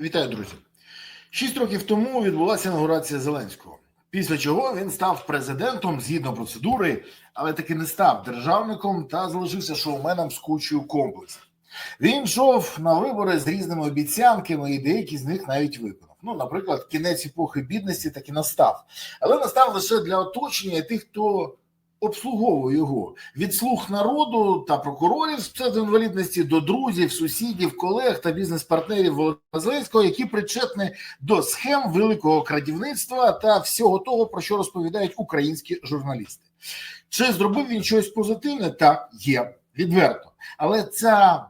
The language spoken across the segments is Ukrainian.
Вітаю, друзі. Шість років тому відбулася інаугурація Зеленського. Після чого він став президентом згідно процедури, але таки не став державником та залишився шоуменом з кучою комплексів. Він йшов на вибори з різними обіцянками, і деякі з них навіть виконав. Ну, наприклад, кінець епохи бідності таки настав, але настав лише для оточення тих, хто обслуговує його від слуг народу та прокурорів з псевдоінвалідності до друзів, сусідів, колег та бізнес-партнерів Володимира Зеленського, які причетні до схем великого крадівництва та всього того, про що розповідають українські журналісти. Чи зробив він щось позитивне? Так, є відверто, але ця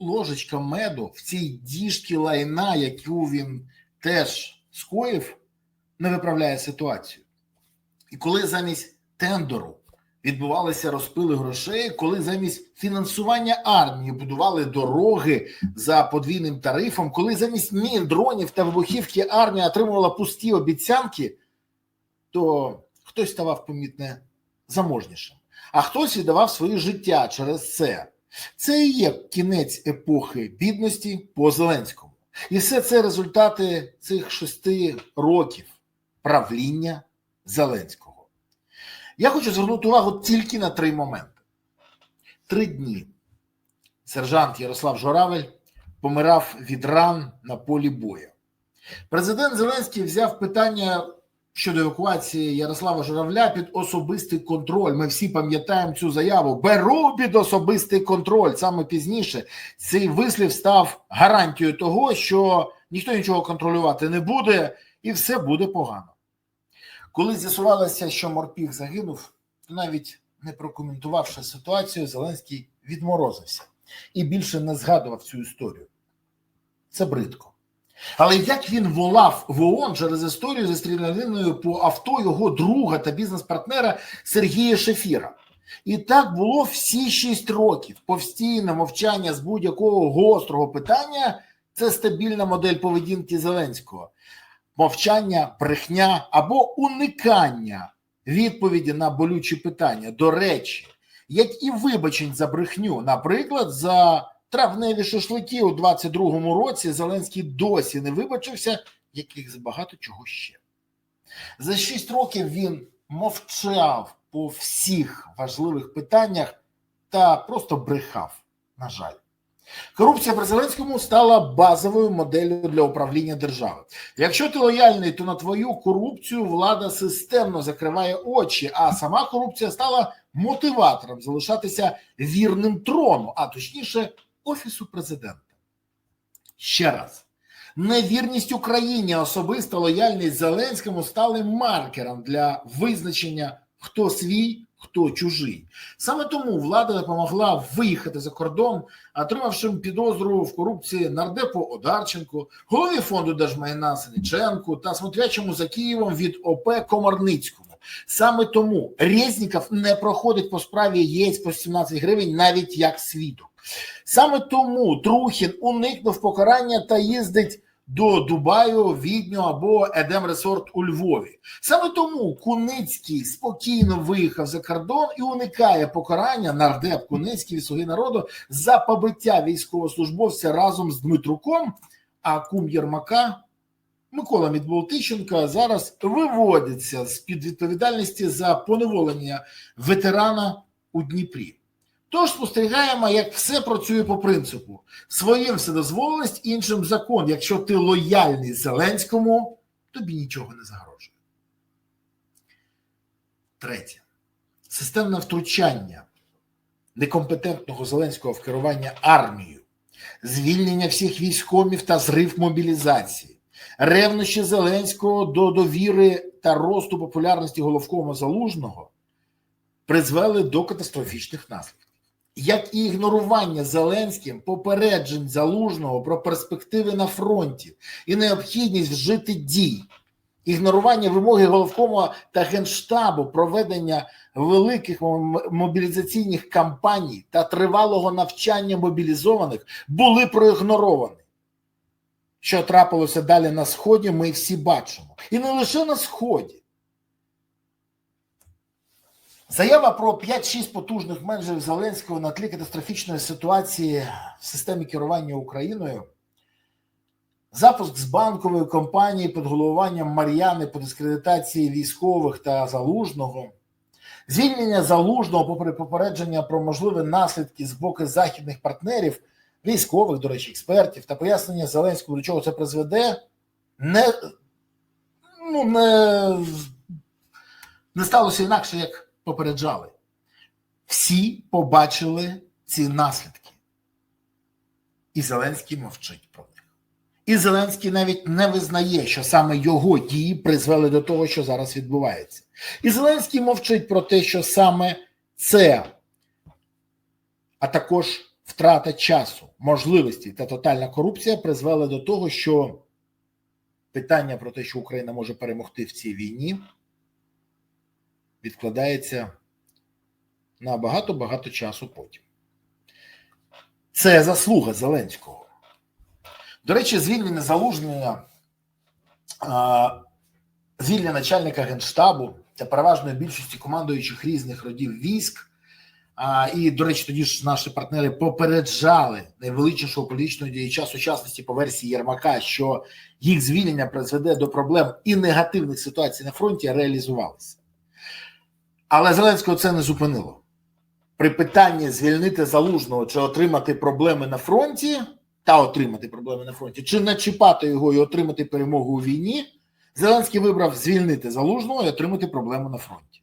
ложечка меду в цій діжці лайна, яку він теж скоїв, не виправляє ситуацію. І коли замість тендеру відбувалися розпили грошей, коли замість фінансування армії будували дороги за подвійним тарифом, коли замість мін, дронів та вибухівки армія отримувала пусті обіцянки, то хтось ставав помітне заможнішим, а хтось віддавав своє життя через це. Це і є кінець епохи бідності по Зеленському. І все це результати цих шести років правління Зеленського. Я хочу звернути увагу тільки на три моменти. Три дні сержант Ярослав Журавель помирав від ран на полі бою. Президент Зеленський взяв питання щодо евакуації Ярослава Журавля під особистий контроль. Ми всі пам'ятаємо цю заяву. Беру під особистий контроль. Саме пізніше цей вислів став гарантією того, що ніхто нічого контролювати не буде, і все буде погано. Коли з'ясувалося, що Морпіг загинув, то навіть не прокоментувавши ситуацію, Зеленський відморозився і більше не згадував цю історію. Це бридко. Але як він волав в ООН через історію зі стріляниною по авто його друга та бізнес-партнера Сергія Шефіра? І так було всі шість років. Постійне мовчання з будь-якого гострого питання це стабільна модель поведінки Зеленського мовчання, брехня або уникання відповіді на болючі питання. До речі, як і вибачень за брехню, наприклад, за травневі шашлики у 22-му році Зеленський досі не вибачився, яких з багато чого ще. За шість років він мовчав по всіх важливих питаннях та просто брехав. На жаль. Корупція при Зеленському стала базовою моделлю для управління держави. Якщо ти лояльний, то на твою корупцію влада системно закриває очі, а сама корупція стала мотиватором залишатися вірним трону, а точніше, офісу президента. Ще раз. Невірність Україні, особиста лояльність Зеленському стали маркером для визначення, хто свій, хто чужий. Саме тому влада допомогла виїхати за кордон, отримавши підозру в корупції нардепу Одарченку, голові фонду держмайна Синиченку та смотрячому за Києвом від ОП Комарницькому. Саме тому Резніков не проходить по справі ЄС по 17 гривень навіть як свідок. Саме тому Трухін уникнув покарання та їздить до Дубаю, Відню або Едем Ресорт у Львові. Саме тому Куницький спокійно виїхав за кордон і уникає покарання нардеп Куницький від «Слуги народу за побиття військовослужбовця разом з Дмитруком, а кум Єрмака Микола Мідболтищенко зараз виводиться з під відповідальності за поневолення ветерана у Дніпрі. Тож спостерігаємо, як все працює по принципу: своїм вседозволеність, іншим закон. Якщо ти лояльний Зеленському, тобі нічого не загрожує. Третє. Системне втручання некомпетентного Зеленського в керування армією, звільнення всіх військомів та зрив мобілізації, ревнощі Зеленського до довіри та росту популярності головкома Залужного призвели до катастрофічних наслідків як і ігнорування Зеленським попереджень залужного про перспективи на фронті і необхідність вжити дій, ігнорування вимоги головкома та генштабу проведення великих мобілізаційних кампаній та тривалого навчання мобілізованих були проігноровані. Що трапилося далі на сході, ми всі бачимо, і не лише на сході. Заява про 5-6 потужних менеджерів Зеленського на тлі катастрофічної ситуації в системі керування Україною. Запуск з банкової компанії під головуванням Мар'яни по дискредитації військових та залужного, звільнення залужного, попри попередження про можливі наслідки з боку західних партнерів, військових, до речі, експертів та пояснення Зеленського, до чого це призведе, не, ну, не, не сталося інакше, як попереджали. Всі побачили ці наслідки. І Зеленський мовчить про них. І Зеленський навіть не визнає, що саме його дії призвели до того, що зараз відбувається. І Зеленський мовчить про те, що саме це, а також втрата часу, можливості та тотальна корупція призвели до того, що питання про те, що Україна може перемогти в цій війні, відкладається на багато-багато часу потім. Це заслуга Зеленського. До речі, звільнення залуження, звільнення начальника генштабу та переважної більшості командуючих різних родів військ. А, і, до речі, тоді ж наші партнери попереджали найвеличнішого політичного діяча сучасності по версії Єрмака, що їх звільнення призведе до проблем і негативних ситуацій на фронті, реалізувалися. Але Зеленського це не зупинило. При питанні звільнити залужного чи отримати проблеми на фронті, та отримати проблеми на фронті, чи не чіпати його і отримати перемогу у війні, Зеленський вибрав звільнити залужного і отримати проблему на фронті.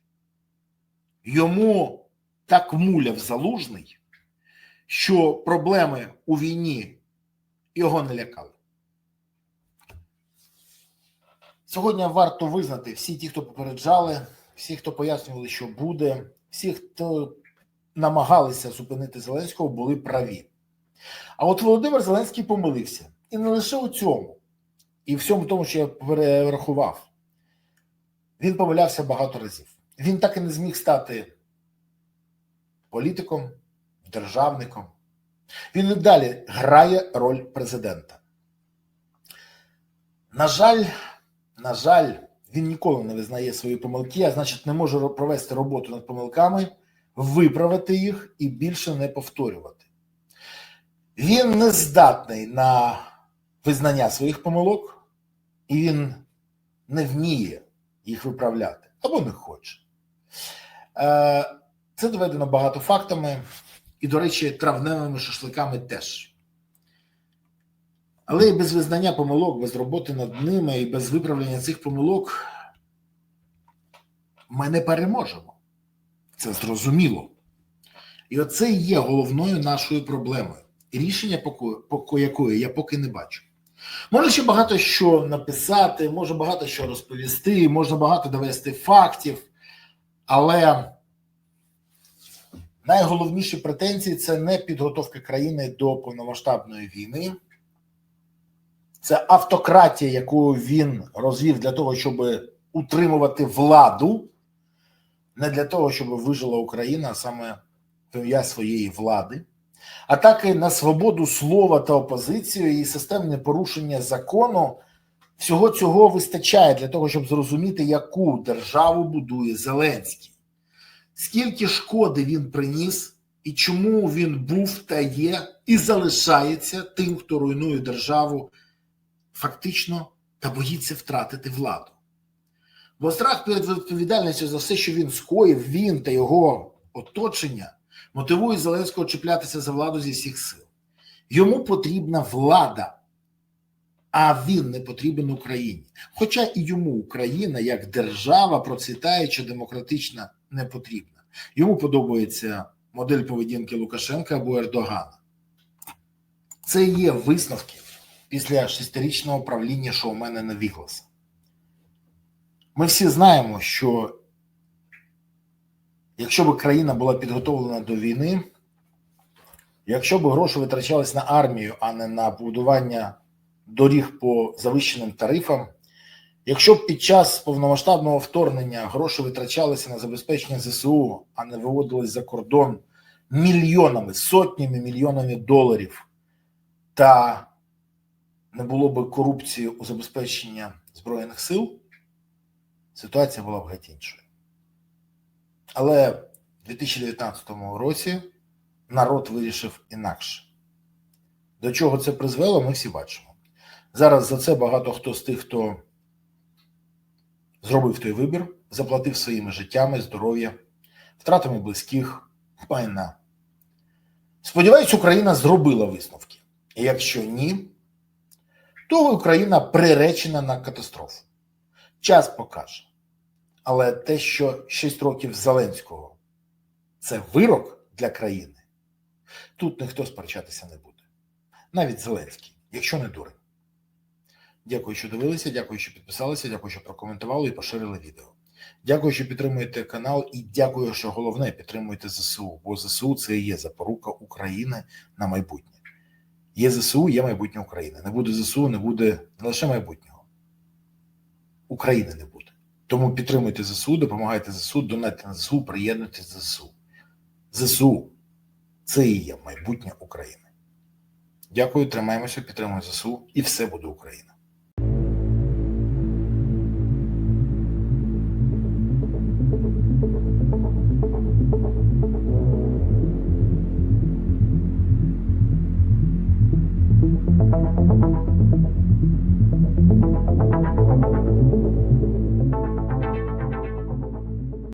Йому так муляв залужний, що проблеми у війні його не лякали. Сьогодні варто визнати всі ті, хто попереджали, всі, хто пояснювали, що буде, всі, хто намагалися зупинити Зеленського, були праві. А от Володимир Зеленський помилився. І не лише у цьому, і всьому тому, що я перерахував. Він помилявся багато разів. Він так і не зміг стати політиком, державником. Він і далі грає роль президента. На жаль, на жаль, він ніколи не визнає свої помилки, а значить, не може провести роботу над помилками, виправити їх і більше не повторювати. Він не здатний на визнання своїх помилок, і він не вміє їх виправляти або не хоче. Е, це доведено багато фактами, і, до речі, травневими шашликами теж. Але і без визнання помилок, без роботи над ними і без виправлення цих помилок ми не переможемо. Це зрозуміло. І оце є головною нашою проблемою. Рішення якої я поки не бачу. Може ще багато що написати, може багато що розповісти, можна багато довести фактів, але найголовніші претензії це не підготовка країни до повномасштабної війни, це автократія, яку він розвів для того, щоб утримувати владу, не для того, щоб вижила Україна, а саме ім'я своєї влади атаки на свободу слова та опозицію і системне порушення закону. Всього цього вистачає для того, щоб зрозуміти, яку державу будує Зеленський, скільки шкоди він приніс, і чому він був та є, і залишається тим, хто руйнує державу, фактично та боїться втратити владу. Бо страх перед відповідальністю за все, що він скоїв, він та його оточення мотивує Зеленського чіплятися за владу зі всіх сил. Йому потрібна влада, а він не потрібен Україні. Хоча і йому Україна як держава процвітаюча, демократична, не потрібна. Йому подобається модель поведінки Лукашенка або Ердогана. Це є висновки після шестирічного правління шоумена Невігласа. Ми всі знаємо, що якщо б країна була підготовлена до війни, якщо б гроші витрачались на армію, а не на будування доріг по завищеним тарифам, якщо б під час повномасштабного вторгнення гроші витрачалися на забезпечення ЗСУ, а не виводились за кордон мільйонами, сотнями мільйонами доларів, та не було б корупції у забезпеченні Збройних сил, ситуація була б геть іншою. Але в 2019 році народ вирішив інакше. До чого це призвело, ми всі бачимо. Зараз за це багато хто з тих, хто зробив той вибір, заплатив своїми життями, здоров'я, втратами близьких, майна. Сподіваюсь, Україна зробила висновки. І якщо ні, то Україна приречена на катастрофу. Час покаже. Але те, що 6 років Зеленського це вирок для країни, тут ніхто сперечатися не буде. Навіть Зеленський, якщо не дурень. Дякую, що дивилися, дякую, що підписалися, дякую, що прокоментували і поширили відео. Дякую, що підтримуєте канал, і дякую, що головне підтримуєте ЗСУ, бо ЗСУ це і є запорука України на майбутнє. Є ЗСУ, є майбутнє України. Не буде ЗСУ, не буде не лише майбутнього. України не буде. Тому підтримуйте ЗСУ, допомагайте ЗСУ, донайте на ЗСУ, приєднуйтесь ЗСУ. ЗСУ це і є майбутнє України. Дякую, тримаємося, підтримуємо ЗСУ, і все буде Україна.